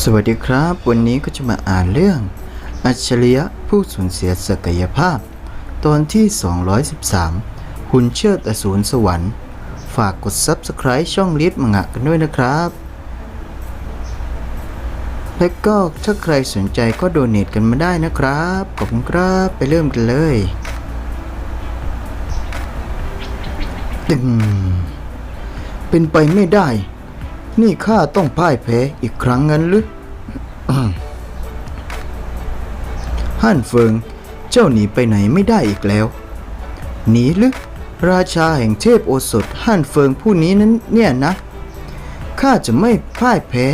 สวัสดีครับ วันนี้ก็จะมาอ่านเรื่อง อัจฉริยะผู้สูญเสียศักยภาพ ตอนที่ 213 หุ่นเชิดอสูรสวรรค์ ฝากกด Subscribe ช่องลิทมังะกันด้วยนะครับ และก็ถ้าใครสนใจก็โดเนทกันมาได้นะครับ ขอบคุณครับไปเริ่มกันเลยตึงเป็นไปไม่ได้ นี่ข้าต้องพ่ายแพ้อีกครั้งงั้นหรือฮั่นเฟิง เจ้าหนีไปไหนไม่ได้อีกแล้ว หนีหรือราชาแห่งเทพโอสถฮั่นเฟิงผู้นี้นั้นเนี่ยนะข้าจะไม่พ่ายแพ้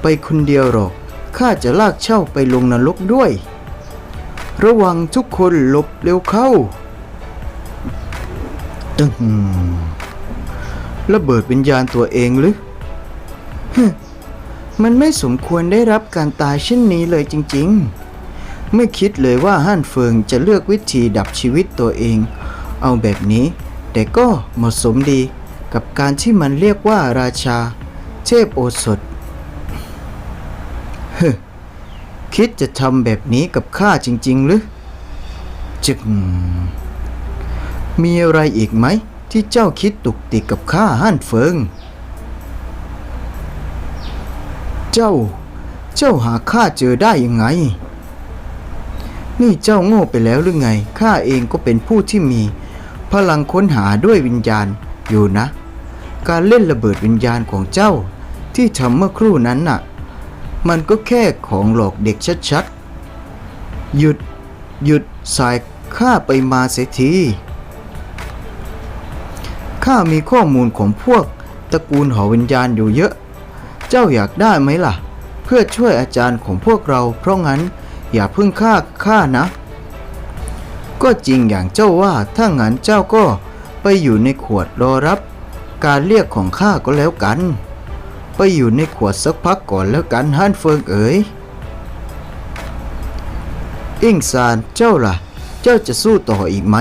ไปคนเดียวหรอกข้าจะลากเช่าไปลงนรกด้วย ระวังทุกคนหลบเร็วเข้า ตึงระเบิดวิญญาณตัวเองหรือ มันไม่สมควรได้รับการตายเช่นนี้เลยจริงๆ ไม่คิดเลยว่าฮั่นเฟิงจะเลือกวิธีดับชีวิตตัวเอง เอาแบบนี้ แต่ก็เหมาะสมดีกับการที่มันเรียกว่าราชา เทพโอสถเฮ้คิดจะทำแบบนี้กับข้าจริง ๆ หรือจึกมีอะไรอีกไหมที่เจ้าคิดตุกติกกับข้าฮั่นเฟิง เจ้า เจ้าหาข้าเจอได้ยังไง นี่เจ้าโง่ไปแล้วหรือไง ข้าเองก็เป็นผู้ที่มี พลังค้นหาด้วยวิญญาณอยู่นะ การเล่นระเบิดวิญญาณของเจ้า ที่ทำเมื่อครู่นั้นน่ะ มันก็แค่ของหลอกเด็กชัดๆ หยุด หยุดสายข้าไปมาเสียทีข้ามีข้อมูลของพวกตระกูลหอวิญญาณอยู่เยอะ เจ้าอยากได้ไหมล่ะ เพื่อช่วยอาจารย์ของพวกเรา เพราะงั้นอย่าพิ่งฆ่าข้านะ ก็จริงอย่างเจ้าว่าถ้างั้นเจ้าก็ไปอยู่ในขวดรอรับ การเรียกของข้าก็แล้วกัน ไปอยู่ในขวดสักพักก่อนแล้วกันฮั่นเฟิงเอ๋ยอิงซานเจ้าล่ะ เจ้าจะสู้ต่ออีกไหม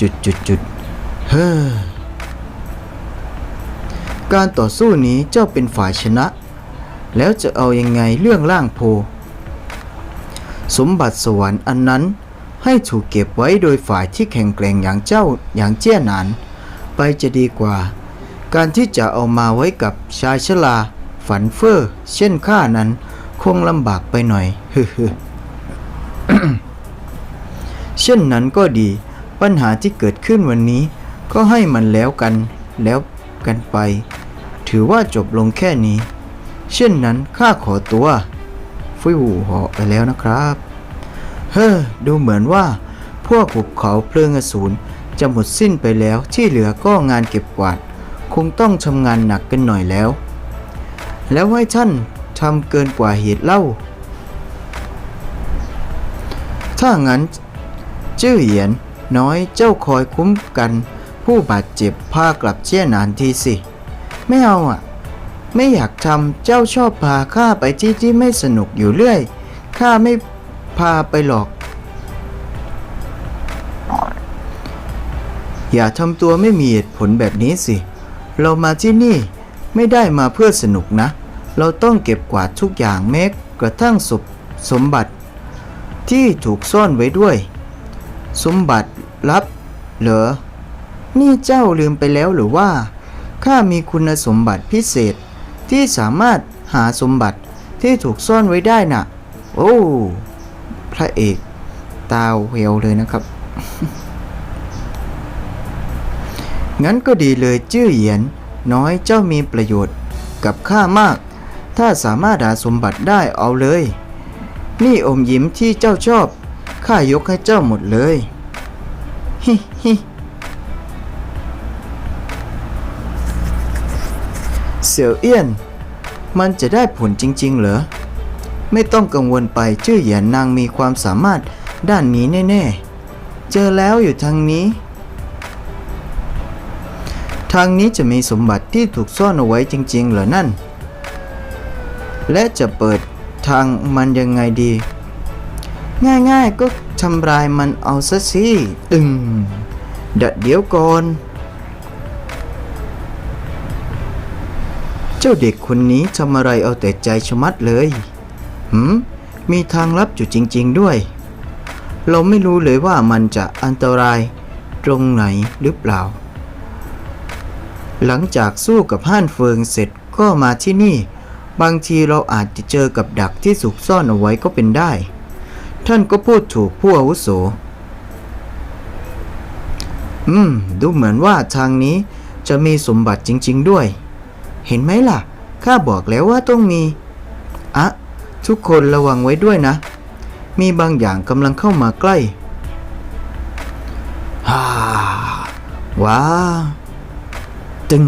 จุดจุดจุดเฮ้อ การต่อสู้นี้เจ้าเป็นฝ่ายชนะ แล้วจะเอายังไงเรื่องร่างโพ สมบัติสวรรค์อันนั้นให้ถูกเก็บไว้โดยฝ่ายที่แข็งแกร่งอย่างเจ้าอย่างเจี้ยหนาน ไปจะดีกว่า การที่จะเอามาไว้กับชายชราฝันเฟอ้อเช่นข้านั้นคงลำบากไปหน่อยฮึเช่นนั้นก็ดีปัญหาที่เกิดขึ้นวันนี้ก็ให้มันแล้วกันแล้ว กันไป ถือว่าจบลงแค่นี้ เช่นนั้นข้าขอตัวฟิวเหาะไปแล้วนะครับ เฮ้อดูเหมือนว่า พวกหุบเขาเพลิงอสูรจะหมดสิ้นไปแล้วที่เหลือก็งานเก็บกวาด คงต้องทำงานหนักกันหน่อยแล้ว แล้วให้ท่านทำเกินกว่าเหตุเล่า ถ้างั้นจื้อเหยียนน้อยเจ้าคอยคุ้มกัน ผู้บาดเจ็บพากลับเชี่ยนานทีสิ ไม่เอาอะ ไม่อยากทำเจ้าชอบพาข้าไปที่ที่ไม่สนุกอยู่เรื่อยข้าไม่พาไปหรอก อย่าทำตัวไม่มีเหตุผลแบบนี้สิ เรามาที่นี่ไม่ได้มาเพื่อสนุกนะ เราต้องเก็บกวาดทุกอย่างแม้กระทั่งศพสมบัติที่ถูกซ่อนไว้ด้วย สมบัติลับเหรอ นี่เจ้าลืมไปแล้วหรือว่า ข้ามีคุณสมบัติพิเศษ ที่สามารถหาสมบัติที่ถูกซ่อนไว้ได้น่ะ โอ้ พระเอกตาเววเลยนะครับ งั้นก็ดีเลยจื้อเหยียน น้อยเจ้ามีประโยชน์กับข้ามาก ถ้าสามารถหาสมบัติได้เอาเลย นี่อมยิ้มที่เจ้าชอบ ข้ายกให้เจ้าหมดเลย ฮิฮิ เสี่ยวเอี้ยน มันจะได้ผลจริง ๆ เหรอ ไม่ต้องกังวลไปชื่อเหยียนนางมีความสามารถด้านนี้แน่ๆ เจอแล้วอยู่ทางนี้ ทางนี้จะมีสมบัติที่ถูกซ่อนเอาไว้จริง ๆ เหรอนั่น และจะเปิดทางมันยังไงดี ง่ายๆก็ทำลายมันเอาซะสิตึงดยวเดี๋ยวก่อน จ้าเด็กคนนี้ทำอะไรเอาแต่ใจชะมัดเลยหืมมีทางลับอยู่จริง ๆด้วย เราไม่รู้เลยว่ามันจะอันตรายตรงไหนหรือเปล่า หลังจากสู้กับห้านเฟิงเสร็จก็มาที่นี่ บางทีเราอาจจะเจอกับดักที่สุกซ่อนเอาไว้ก็เป็นได้ ท่านก็พูดถูกผู้อาวุโส อืม ดูเหมือนว่าทางนี้จะมีสมบัติจริง ๆ ด้วย เห็นไหมล่ะ ข้าบอกแล้วว่าต้องมี อะ ทุกคนระวังไว้ด้วยนะ มีบางอย่างกำลังเข้ามาใกล้ฮ่าว้าตึง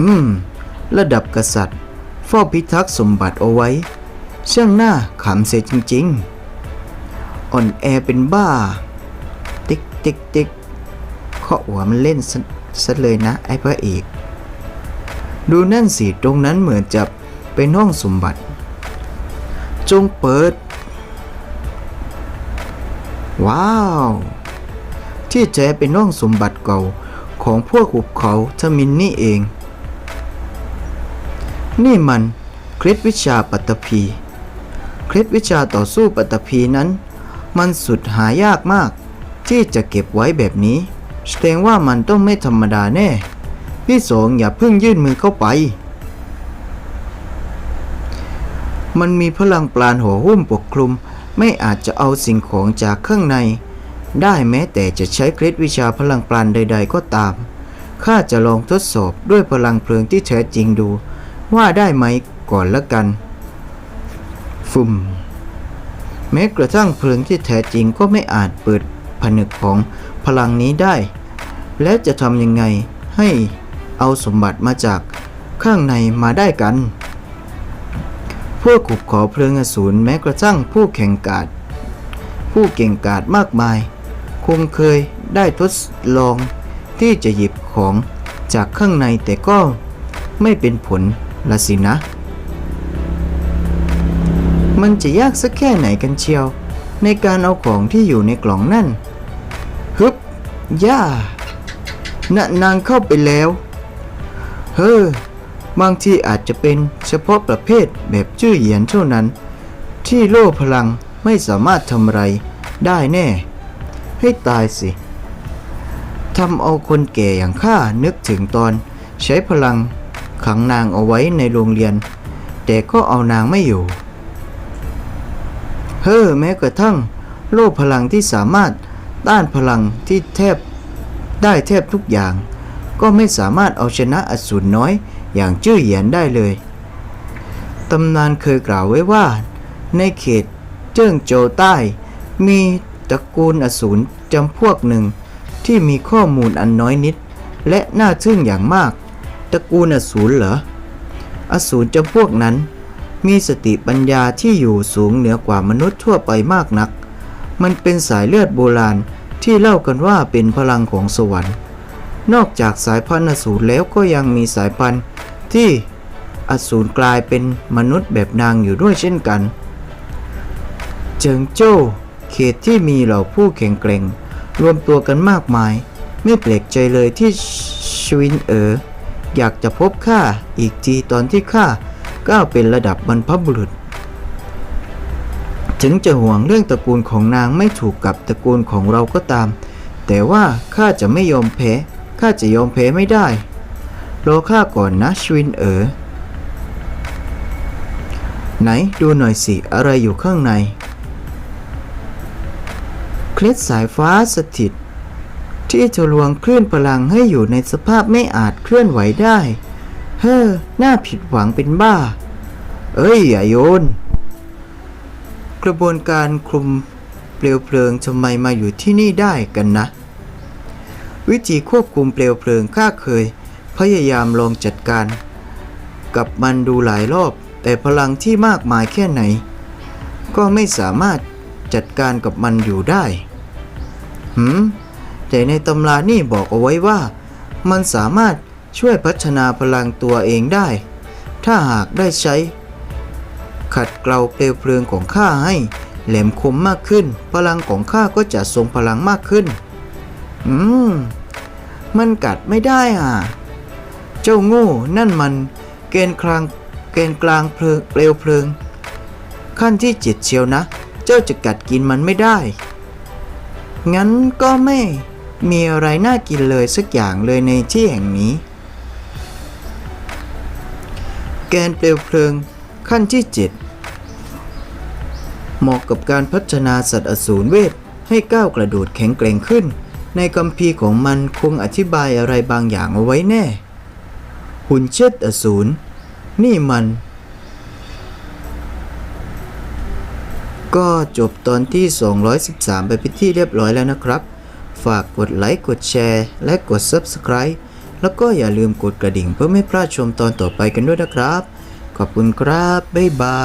อืม ระดับกษัตริย์เฝ้าพิทักษ์สมบัติเอาไว้ช่างหน้าขำเสียจริง ๆ อ่อนแอเป็นบ้า ติ๊กติ๊กติ๊กเคาหัวมันเล่น ซะเลยนะไอ้พระเอก ดูนั่นสิตรงนั้นเหมือนจะเป็นห้องสมบัติ จงเปิด ว้าว ที่แท้เป็นห้องสมบัติเก่าของพวกหุบเขาทมินนี่เอง นี่มันเคล็ดวิชาปัตตภีเคล็ดวิชาต่อสู้ปัตตภีนั้น มันสุดหายากมากที่จะเก็บไว้แบบนี้ แสดงว่ามันต้องไม่ธรรมดาแน่ พี่สองอย่าเพิ่งยื่นมือเข้าไป มันมีพลังปราณหัวหุ้มปกคลุม ไม่อาจจะเอาสิ่งของจากข้างใน ได้แม้แต่จะใช้เคล็ดวิชาพลังปราณใด ๆ ก็ตาม ข้าจะลองทดสอบด้วยพลังเพลิงที่แท้จริงดู ว่าได้ไหมก่อนละกัน ฟุ่มแม้กระทั่งเพลิงที่แท้จริงก็ไม่อาจเปิดผนึกของ พลังนี้ได้ และจะทำยังไงให้เอาสมบัติมาจากข้างในมาได้กัน พวกขุบขอเพลิงอสูรแม้กระทั่งผู้แข่งกาดผู้เก่งกาจมากมาย คงเคยได้ทดลองที่จะหยิบของจากข้างในแต่ก็ไม่เป็นผลละสินะ มันจะยากสักแค่ไหนกันเชียว ในการเอาของที่อยู่ในกล่องนั่น ฮึบย่านนางเข้าไปแล้ว เฮ้อบางทีอาจจะเป็นเฉพาะประเภทแบบชื่อเหยียนเท่านั้น ที่โล่พลังไม่สามารถทำอะไรได้แน่ ให้ตายสิทำเอาคนแก่อย่างข้านึกถึงตอน ใช้พลังขังนางเอาไว้ในโรงเรียน แต่ก็เอานางไม่อยู่ เฮ้อแม้กระทั่ง โล่พลังที่สามารถ ต้านพลังที่แทบได้แทบทุกอย่าง ก็ไม่สามารถเอาชนะอสูรน้อยอย่างจื้อเหยียนได้เลย ตำนานเคยกล่าวไว้ว่า ในเขตเจิ้งโจวใต้ มีตระกูลอสูรจำพวกหนึ่งที่มีข้อมูลอันน้อยนิด และน่าทึ่งอย่างมาก ตระกูลอสูรเหรอ อสูรจำพวกนั้น มีสติปัญญาที่อยู่สูงเหนือกว่ามนุษย์ทั่วไปมากนัก มันเป็นสายเลือดโบราณ ที่เล่ากันว่าเป็นพลังของสวรรค์ นอกจากสายพันธุ์อสูรแล้วก็ยังมีสายพันธุ์ที่อสูรกลายเป็นมนุษย์แบบนางอยู่ด้วยเช่นกัน เจิงโจ้เขตที่มีเหล่าผู้แข็งแกร่ง รวมตัวกันมากมาย ไม่แปลกใจเลยที่ชวินเอ๋ออยากจะพบข้าอีกทีตอนที่ข้าก้าวเป็นระดับบรรพบุรุษ ถึงจะห่วงเรื่องตระกูลของนางไม่ถูกกับตระกูลของเราก็ตาม แต่ว่าข้าจะไม่ยอมแพ้ข้าจะยอมแพ้ไม่ได้รอข้าก่อนนะชวินเอ๋อไหนดูหน่อยสิอะไรอยู่ข้างใน เคล็ดสายฟ้าสถิต ที่จะลวงคลื่นพลังให้อยู่ในสภาพไม่อาจเคลื่อนไหวได้ เฮ้อ น่าผิดหวังเป็นบ้า เอ้ยอย่าโยน กระบวนการคลุมเปลวเพลิงทำไมมาอยู่ที่นี่ได้กันนะ วิธีควบคุมเปลวเพลิงข้าเคย พยายามลองจัดการ กับมันดูหลายรอบ แต่พลังที่มากมายแค่ไหน ก็ไม่สามารถจัดการกับมันอยู่ได้หืมแต่ในตำรานี่บอกเอาไว้ว่า มันสามารถช่วยพัฒนาพลังตัวเองได้ ถ้าหากได้ใช้ ขัดเกลาเปลวเพลิงของข้าให้ แหลมคมมากขึ้น พลังของข้าก็จะทรงพลังมากขึ้น อืม มันกัดไม่ได้อะ เจ้าโง่นั่นมัน เกณฑ์กลางเกณฑ์กลางเพลิงเปลวเพลิง ขั้นที่เจ็ดเชียวนะ เจ้าจะกัดกินมันไม่ได้ งั้นก็ไม่มีอะไรน่ากินเลยสักอย่างเลยในที่แห่งนี้ แกนเปลวเพลิงขั้นที่เจ็ด เหมาะกับการพัฒนาสัตว์อสูรเวทให้ก้าวกระโดดแข็งแกร่งขึ้น ในคัมภีของมันคงอธิบายอะไรบางอย่างเอาไว้แน่ หุ่นเชิดอสูรนี่มัน ก็จบตอนที่ 213 ไปเป็นที่เรียบร้อยแล้วนะครับ ฝากกดไลค์กดแชร์และกด Subscribe แล้วก็อย่าลืมกดกระดิ่งเพื่อไม่พลาดชมตอนต่อไปกันด้วยนะครับ ขอบคุณครับ บ๊ายบาย